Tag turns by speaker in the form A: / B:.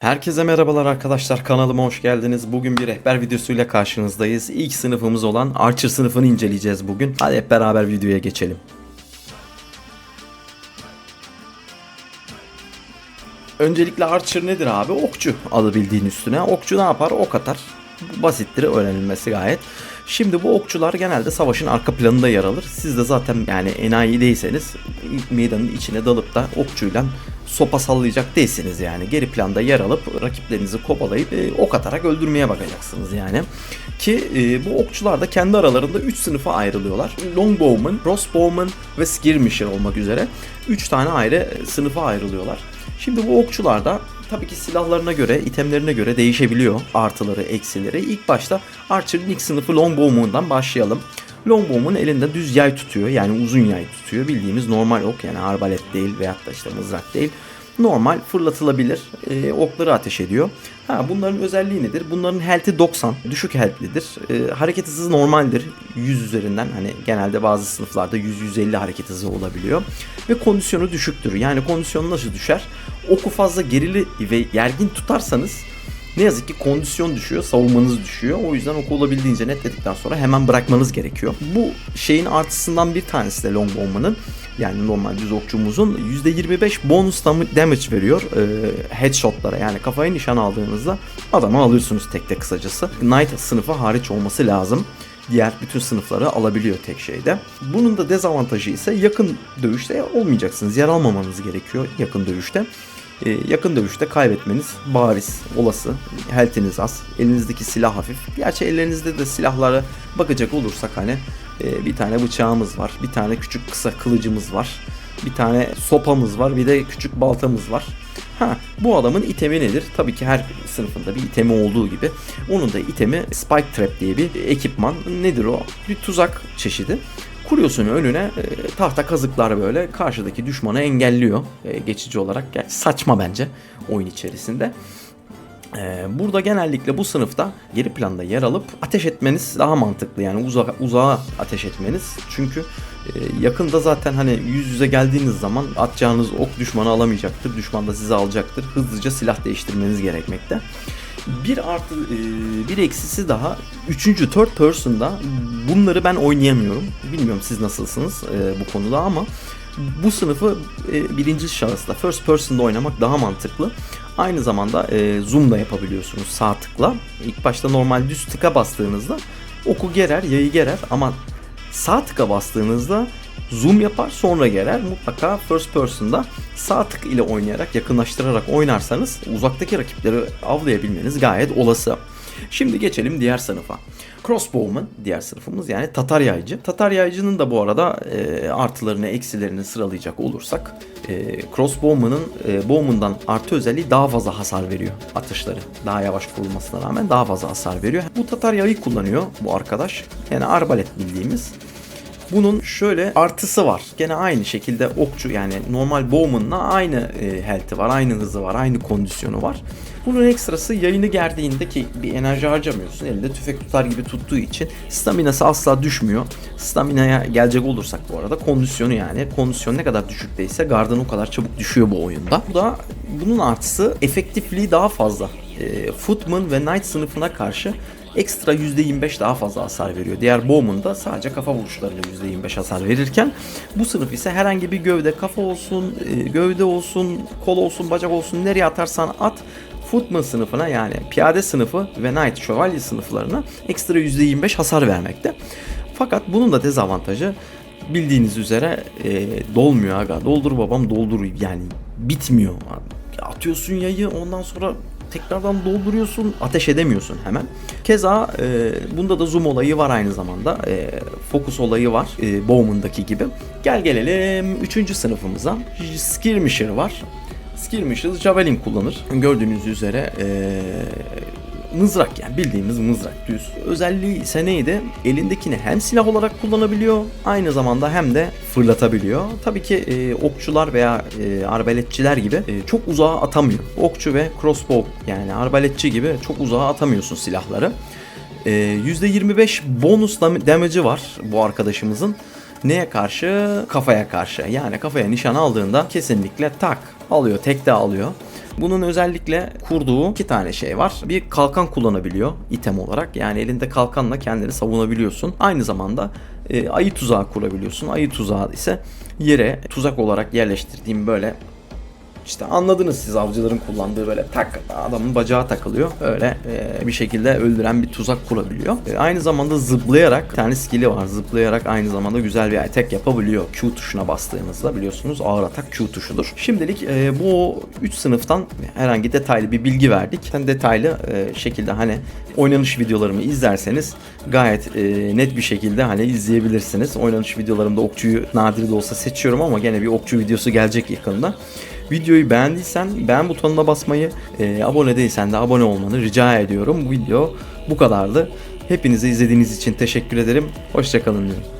A: Herkese merhabalar arkadaşlar kanalıma hoş geldiniz. Bugün bir rehber videosuyla karşınızdayız. İlk sınıfımız olan Archer sınıfını inceleyeceğiz bugün. Hadi hep beraber videoya geçelim. Öncelikle Archer nedir abi? Okçu adı bildiğin üstüne. Okçu ne yapar? Ok atar. Basittir öğrenilmesi gayet. Şimdi bu okçular genelde savaşın arka planında yer alır. Siz de zaten yani enayi değilseniz meydanın içine dalıp da okçuyla sopa sallayacak değilsiniz yani. Geri planda yer alıp rakiplerinizi kovalayıp e, ok atarak öldürmeye bakacaksınız yani. Ki e, bu okçular da kendi aralarında 3 sınıfa ayrılıyorlar. Longbowman, Crossbowman ve Skirmisher olmak üzere 3 tane ayrı sınıfa ayrılıyorlar. Şimdi bu okçular da tabii ki silahlarına göre, itemlerine göre değişebiliyor artıları, eksileri. İlk başta Archer'ın ilk sınıfı Longbowman'dan başlayalım. Longbowman elinde düz yay tutuyor yani uzun yay tutuyor. Bildiğimiz normal ok yani arbalet değil veyahut da işte mızrak değil. Normal fırlatılabilir e, okları ateş ediyor. Ha, bunların özelliği nedir? Bunların health'i 90. Düşük health'lidir. E, hareket hızı normaldir. 100 üzerinden hani genelde bazı sınıflarda 100-150 hareket hızı olabiliyor. Ve kondisyonu düşüktür. Yani kondisyonu nasıl düşer? Oku fazla gerili ve yergin tutarsanız ne yazık ki kondisyon düşüyor, savunmanız düşüyor. O yüzden oku olabildiğince netledikten sonra hemen bırakmanız gerekiyor. Bu şeyin artısından bir tanesi de Longbowman'ın yani normal düz okçumuzun %25 bonus dam- damage veriyor e, headshotlara yani kafaya nişan aldığınızda adamı alıyorsunuz tek tek kısacası. Knight sınıfı hariç olması lazım diğer bütün sınıfları alabiliyor tek şeyde. Bunun da dezavantajı ise yakın dövüşte olmayacaksınız. Yer almamanız gerekiyor yakın dövüşte. Ee, yakın dövüşte kaybetmeniz bariz, olası. Health'iniz az, elinizdeki silah hafif. Gerçi ellerinizde de silahlara bakacak olursak hani e, bir tane bıçağımız var, bir tane küçük kısa kılıcımız var, bir tane sopamız var, bir de küçük baltamız var. Ha, bu adamın itemi nedir? Tabii ki her sınıfında bir itemi olduğu gibi. Onun da itemi Spike Trap diye bir ekipman. Nedir o? Bir tuzak çeşidi. Kuruyorsun önüne e, tahta kazıklar böyle karşıdaki düşmanı engelliyor e, geçici olarak. Yani saçma bence oyun içerisinde. Ee, Burada genellikle bu sınıfta geri planda yer alıp ateş etmeniz daha mantıklı yani uzağa, uzağa ateş etmeniz çünkü e, yakında zaten hani yüz yüze geldiğiniz zaman atacağınız ok düşmanı alamayacaktır düşman da sizi alacaktır hızlıca silah değiştirmeniz gerekmekte. Bir artı e, bir eksisi daha üçüncü third person'da bunları ben oynayamıyorum bilmiyorum siz nasılsınız e, bu konuda ama bu sınıfı e, birinci şahısla first person'da oynamak daha mantıklı. Aynı zamanda zoom da yapabiliyorsunuz sağ tıkla. İlk başta normal düz tıka bastığınızda oku gerer, yayı gerer ama sağ tıka bastığınızda zoom yapar sonra gerer. Mutlaka first person'da sağ tık ile oynayarak yakınlaştırarak oynarsanız uzaktaki rakipleri avlayabilmeniz gayet olası. Şimdi geçelim diğer sınıfa. Crossbowman diğer sınıfımız yani Tatar yaycı. Tatar yaycının da bu arada e, artılarını eksilerini sıralayacak olursak e, Crossbowman'ın e, Bowman'dan artı özelliği daha fazla hasar veriyor atışları. Daha yavaş vurulmasına rağmen daha fazla hasar veriyor. Bu Tatar yayı kullanıyor bu arkadaş. Yani arbalet bildiğimiz. Bunun şöyle artısı var. Gene aynı şekilde okçu yani normal Bowman'la aynı e, health'i var, aynı hızı var, aynı kondisyonu var. Bunun ekstrası yayını gerdiğinde ki bir enerji harcamıyorsun. Elinde tüfek tutar gibi tuttuğu için staminası asla düşmüyor. Staminaya gelecek olursak bu arada kondisyonu yani. Kondisyon ne kadar düşükteyse gardın o kadar çabuk düşüyor bu oyunda. Bu da bunun artısı efektifliği daha fazla. E, Footman ve Knight sınıfına karşı ekstra %25 daha fazla hasar veriyor. Diğer Bowman'da sadece kafa vuruşlarıyla %25 hasar verirken bu sınıf ise herhangi bir gövde kafa olsun, e, gövde olsun, kol olsun, bacak olsun nereye atarsan at Footman sınıfına yani piyade sınıfı ve Knight şövalye sınıflarına ekstra %25 hasar vermekte. Fakat bunun da dezavantajı bildiğiniz üzere e, dolmuyor aga. Doldur babam doldur yani bitmiyor. Atıyorsun yayı ondan sonra tekrardan dolduruyorsun ateş edemiyorsun hemen. Keza e, bunda da zoom olayı var aynı zamanda. E, fokus olayı var e, Bowman'daki gibi. Gel gelelim 3. sınıfımıza. Skirmisher var. Skirmisher Javelin kullanır. Gördüğünüz üzere e, mızrak yani bildiğimiz mızrak düz. Özelliği ise neydi? Elindekini hem silah olarak kullanabiliyor aynı zamanda hem de fırlatabiliyor. Tabii ki e, okçular veya e, arbaletçiler gibi e, çok uzağa atamıyor. Okçu ve crossbow yani arbaletçi gibi çok uzağa atamıyorsun silahları. E, %25 bonus dam- damage'ı var bu arkadaşımızın. Neye karşı? Kafaya karşı. Yani kafaya nişan aldığında kesinlikle tak alıyor, tek de alıyor. Bunun özellikle kurduğu iki tane şey var. Bir kalkan kullanabiliyor item olarak. Yani elinde kalkanla kendini savunabiliyorsun. Aynı zamanda e, ayı tuzağı kurabiliyorsun. Ayı tuzağı ise yere tuzak olarak yerleştirdiğim böyle işte anladınız siz avcıların kullandığı böyle tak adamın bacağı takılıyor. Öyle e, bir şekilde öldüren bir tuzak kurabiliyor. E, aynı zamanda zıplayarak bir tane skill'i var. Zıplayarak aynı zamanda güzel bir atak yapabiliyor. Q tuşuna bastığınızda biliyorsunuz ağır atak Q tuşudur. Şimdilik e, bu 3 sınıftan herhangi detaylı bir bilgi verdik. Sen detaylı e, şekilde hani oynanış videolarımı izlerseniz gayet e, net bir şekilde hani izleyebilirsiniz. Oynanış videolarımda okçuyu nadir de olsa seçiyorum ama gene bir okçu videosu gelecek yakında. Videoyu beğendiysen beğen butonuna basmayı, e, abone değilsen de abone olmanı rica ediyorum. Bu video bu kadardı. Hepinize izlediğiniz için teşekkür ederim. Hoşçakalın diyorum.